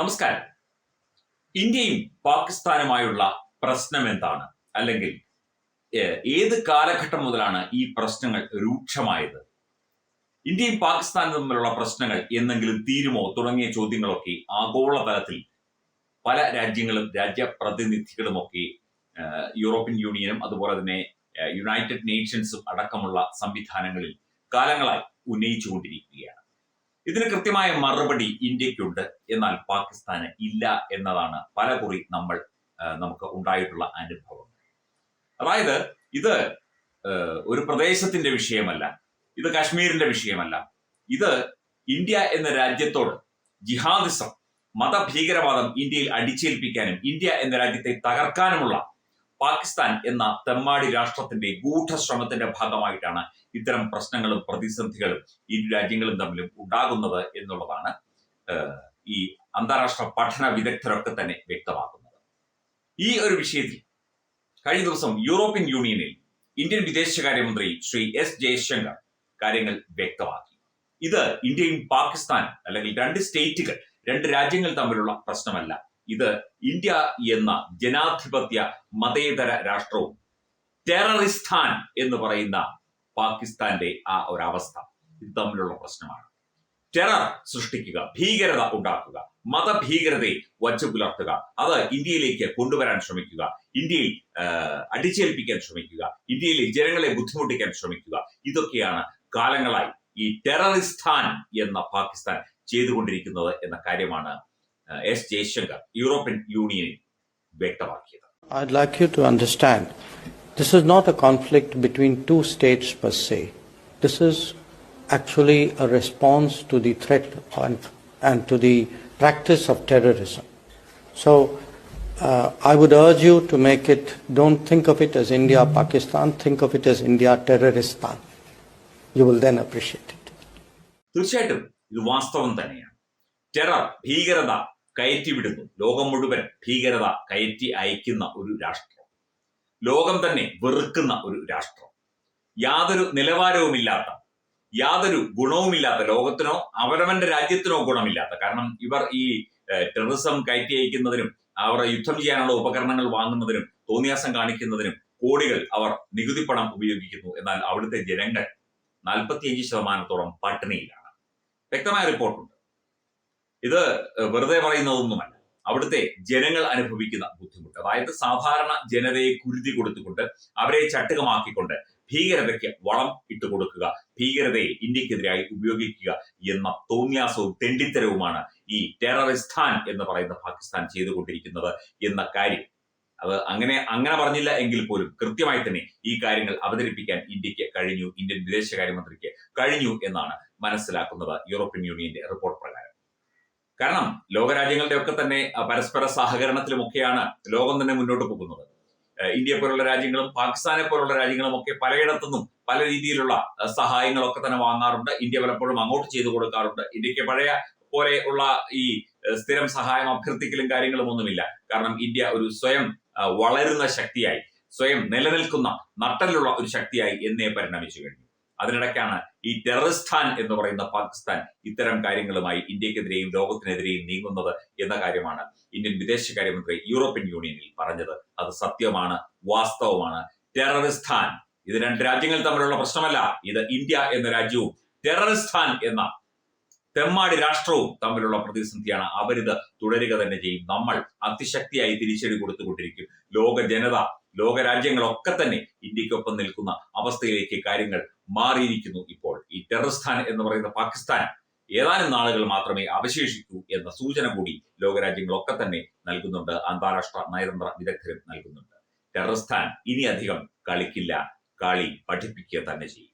നമസ്കാരം. ഇന്ത്യയും പാകിസ്ഥാനുമായുള്ള പ്രശ്നം എന്താണ്? അല്ലെങ്കിൽ ഏത് കാലഘട്ടം മുതലാണ് ഈ പ്രശ്നങ്ങൾ രൂക്ഷമായത്? ഇന്ത്യയും പാകിസ്ഥാനും തമ്മിലുള്ള പ്രശ്നങ്ങൾ എന്നെങ്കിലും തീരുമോ? തുടങ്ങിയ ചോദ്യങ്ങളൊക്കെ ആഗോളതലത്തിൽ പല രാജ്യങ്ങളും രാജ്യപ്രതിനിധികളുമൊക്കെ ഒക്കെ യൂറോപ്യൻ യൂണിയനും അതുപോലെ തന്നെ യുണൈറ്റഡ് നേഷൻസും അടക്കമുള്ള സംവിധാനങ്ങളിൽ കാലങ്ങളായി ഉന്നയിച്ചുകൊണ്ടിരിക്കുകയാണ്. ഇതിന് കൃത്യമായ മറുപടി ഇന്ത്യക്കുണ്ട്. എന്നാൽ പാകിസ്ഥാന് ഇല്ല എന്നതാണ് പലകുറി നമ്മൾ നമുക്ക് ഉണ്ടായിട്ടുള്ള അനുഭവം. അതായത് ഇത് ഒരു പ്രദേശത്തിന്റെ വിഷയമല്ല. ഇത് കാശ്മീരിന്റെ വിഷയമല്ല. ഇത് ഇന്ത്യ എന്ന രാജ്യത്തോട് ജിഹാദിസം മതഭീകരവാദം ഇന്ത്യയിൽ അടിച്ചേൽപ്പിക്കാനും ഇന്ത്യ എന്ന രാജ്യത്തെ തകർക്കാനുമുള്ള പാകിസ്ഥാൻ എന്ന തെമ്മാടി രാഷ്ട്രത്തിന്റെ ഗൂഢശ്രമത്തിന്റെ ഭാഗമായിട്ടാണ് ഇത്തരം പ്രശ്നങ്ങളും പ്രതിസന്ധികളും ഇരു രാജ്യങ്ങളും തമ്മിലും ഉണ്ടാകുന്നത് എന്നുള്ളതാണ് ഈ അന്താരാഷ്ട്ര പഠന വിദഗ്ധരൊക്കെ തന്നെ വ്യക്തമാക്കുന്നത്. ഈ ഒരു വിഷയത്തിൽ കഴിഞ്ഞ ദിവസം യൂറോപ്യൻ യൂണിയനിൽ ഇന്ത്യൻ വിദേശകാര്യമന്ത്രി ശ്രീ എസ് ജയശങ്കർ കാര്യങ്ങൾ വ്യക്തമാക്കി. ഇത് ഇന്ത്യയും പാകിസ്ഥാനും അല്ലെങ്കിൽ രണ്ട് സ്റ്റേറ്റുകൾ രണ്ട് രാജ്യങ്ങൾ തമ്മിലുള്ള പ്രശ്നമല്ല. ഇത് ഇന്ത്യ എന്ന ജനാധിപത്യ മതേതര രാഷ്ട്രവും ടെററിസ്ഥാൻ എന്ന് പറയുന്ന പാകിസ്ഥാന്റെ ആ ഒരവസ്ഥ. ഇത് തമ്മിലുള്ള പ്രശ്നമാണ്. ടെറർ സൃഷ്ടിക്കുക ഭീകരത ഉണ്ടാക്കുക മതഭീകരതയെ വച്ചു പുലർത്തുക അത് ഇന്ത്യയിലേക്ക് കൊണ്ടുവരാൻ ശ്രമിക്കുക ഇന്ത്യയിൽ അടിച്ചേൽപ്പിക്കാൻ ശ്രമിക്കുക ഇന്ത്യയിലെ ജനങ്ങളെ ബുദ്ധിമുട്ടിക്കാൻ ശ്രമിക്കുക. ഇതൊക്കെയാണ് കാലങ്ങളായി ഈ ടെററിസ്ഥാൻ എന്ന പാകിസ്ഥാൻ ചെയ്തുകൊണ്ടിരിക്കുന്നത് എന്ന കാര്യമാണ് എസ് ജയശങ്കർ യൂറോപ്യൻ യൂണിയനിൽ വ്യക്തമാക്കിയത് I'd like you to understand this is not a conflict between two states per se. This is actually a response to the threat and, and to the practice of terrorism. So uh, I would urge you to make it, don't think of it as India Pakistan, think of it as India Terroristan. You will then appreciate it. തീർച്ചയായിട്ടും ഇത് വാസ്തവം തന്നെയാണ് terror ഭീകരത കയറ്റിവിടുന്നു. ലോകം മുഴുവൻ ഭീകരത കയറ്റി അയക്കുന്ന ഒരു രാഷ്ട്രം. ലോകം തന്നെ വെറുക്കുന്ന ഒരു രാഷ്ട്രം. യാതൊരു നിലവാരവുമില്ലാത്ത യാതൊരു ഗുണവുമില്ലാത്ത ലോകത്തിനോ അവരവന്റെ രാജ്യത്തിനോ ഗുണമില്ലാത്ത. കാരണം ഇവർ ഈ ടെററിസം കയറ്റി അയക്കുന്നതിനും അവർ യുദ്ധം ചെയ്യാനുള്ള ഉപകരണങ്ങൾ വാങ്ങുന്നതിനും തോന്നിയാസം കാണിക്കുന്നതിനും കോടികൾ അവർ നികുതി പണം ഉപയോഗിക്കുന്നു. എന്നാൽ അവിടുത്തെ ജനങ്ങൾ നാൽപ്പത്തിയഞ്ച് ശതമാനത്തോളം പട്ടിണിയിലാണ്. വ്യക്തമായ റിപ്പോർട്ടുണ്ട്. ഇത് വെറുതെ പറയുന്നതൊന്നുമല്ല. അവിടുത്തെ ജനങ്ങൾ അനുഭവിക്കുന്ന ബുദ്ധിമുട്ട്. അതായത് സാധാരണ ജനതയെ കുരുതി കൊടുത്തുകൊണ്ട് അവരെ ചട്ടുകമാക്കിക്കൊണ്ട് ഭീകരതയ്ക്ക് വളം ഇട്ട് കൊടുക്കുക ഭീകരതയെ ഇന്ത്യക്കെതിരായി ഉപയോഗിക്കുക എന്ന തോന്നിയാസവും തെണ്ടിത്തരവുമാണ് ഈ ടെററിസ്ഥാൻ എന്ന് പറയുന്ന പാകിസ്ഥാൻ ചെയ്തുകൊണ്ടിരിക്കുന്നത് എന്ന കാര്യം. അത് അങ്ങനെ അങ്ങനെ പറഞ്ഞില്ല എങ്കിൽ പോലും കൃത്യമായി തന്നെ ഈ കാര്യങ്ങൾ അവതരിപ്പിക്കാൻ ഇന്ത്യയ്ക്ക് കഴിഞ്ഞു ഇന്ത്യൻ വിദേശകാര്യമന്ത്രിക്ക് കഴിഞ്ഞു എന്നാണ് മനസ്സിലാക്കുന്നത് യൂറോപ്യൻ യൂണിയന്റെ റിപ്പോർട്ട് പ്രകാരം. കാരണം ലോകരാജ്യങ്ങളുടെ ഒക്കെ തന്നെ പരസ്പര സഹകരണത്തിലുമൊക്കെയാണ് ലോകം തന്നെ മുന്നോട്ട് പോകുന്നത്. ഇന്ത്യ പോലുള്ള രാജ്യങ്ങളും പാകിസ്ഥാനെ പോലുള്ള രാജ്യങ്ങളും ഒക്കെ പലയിടത്തുനിന്നും പല രീതിയിലുള്ള സഹായങ്ങളൊക്കെ തന്നെ വാങ്ങാറുണ്ട്. ഇന്ത്യ പലപ്പോഴും അങ്ങോട്ട് ചെയ്തു കൊടുക്കാറുണ്ട്. ഇന്ത്യയ്ക്ക് പഴയ പോലെ ഉള്ള ഈ സ്ഥിരം സഹായം അഭ്യർത്ഥിക്കലും കാര്യങ്ങളും ഒന്നുമില്ല. കാരണം ഇന്ത്യ ഒരു സ്വയം വളരുന്ന ശക്തിയായി സ്വയം നിലനിൽക്കുന്ന നട്ടലുള്ള ഒരു ശക്തിയായി എന്നേ പരിണമിച്ചു കഴിഞ്ഞു. അതിനിടയ്ക്കാണ് ഈ ടെററിസ്ഥാൻ എന്ന് പറയുന്ന പാകിസ്ഥാൻ ഇത്തരം കാര്യങ്ങളുമായി ഇന്ത്യക്കെതിരെയും ലോകത്തിനെതിരെയും നീങ്ങുന്നത് എന്ന കാര്യമാണ് ഇന്ത്യൻ വിദേശകാര്യമന്ത്രി യൂറോപ്യൻ യൂണിയനിൽ പറഞ്ഞത്. അത് സത്യമാണ് വാസ്തവമാണ്. ടെററിസ്ഥാൻ ഇത് രണ്ട് രാജ്യങ്ങൾ തമ്മിലുള്ള പ്രശ്നമല്ല. ഇത് ഇന്ത്യ എന്ന രാജ്യവും ടെററിസ്ഥാൻ എന്ന തെമ്മാടി രാഷ്ട്രവും തമ്മിലുള്ള പ്രതിസന്ധിയാണ്. അവരിത് തുടരുക തന്നെ ചെയ്യും. നമ്മൾ അതിശക്തിയായി തിരിച്ചടി കൊടുത്തുകൊണ്ടിരിക്കും. ലോക ജനത ലോക രാജ്യങ്ങളൊക്കെ തന്നെ ഇന്ത്യക്കൊപ്പം നിൽക്കുന്ന അവസ്ഥയിലേക്ക് കാര്യങ്ങൾ മാറിയിരിക്കുന്നു ഇപ്പോൾ. ഈ ടെററിസ്ഥാൻ എന്ന് പറയുന്ന പാകിസ്ഥാൻ ഏതാനും നാളുകൾ മാത്രമേ അവശേഷിക്കൂ എന്ന സൂചന കൂടി ലോകരാജ്യങ്ങളൊക്കെ തന്നെ നൽകുന്നുണ്ട്. അന്താരാഷ്ട്ര നയതന്ത്ര വിദഗ്ധരും നൽകുന്നുണ്ട്. ടെററിസ്ഥാൻ ഇനി അധികം കളിക്കില്ല. കളി പഠിപ്പിക്കുക തന്നെ ചെയ്യും.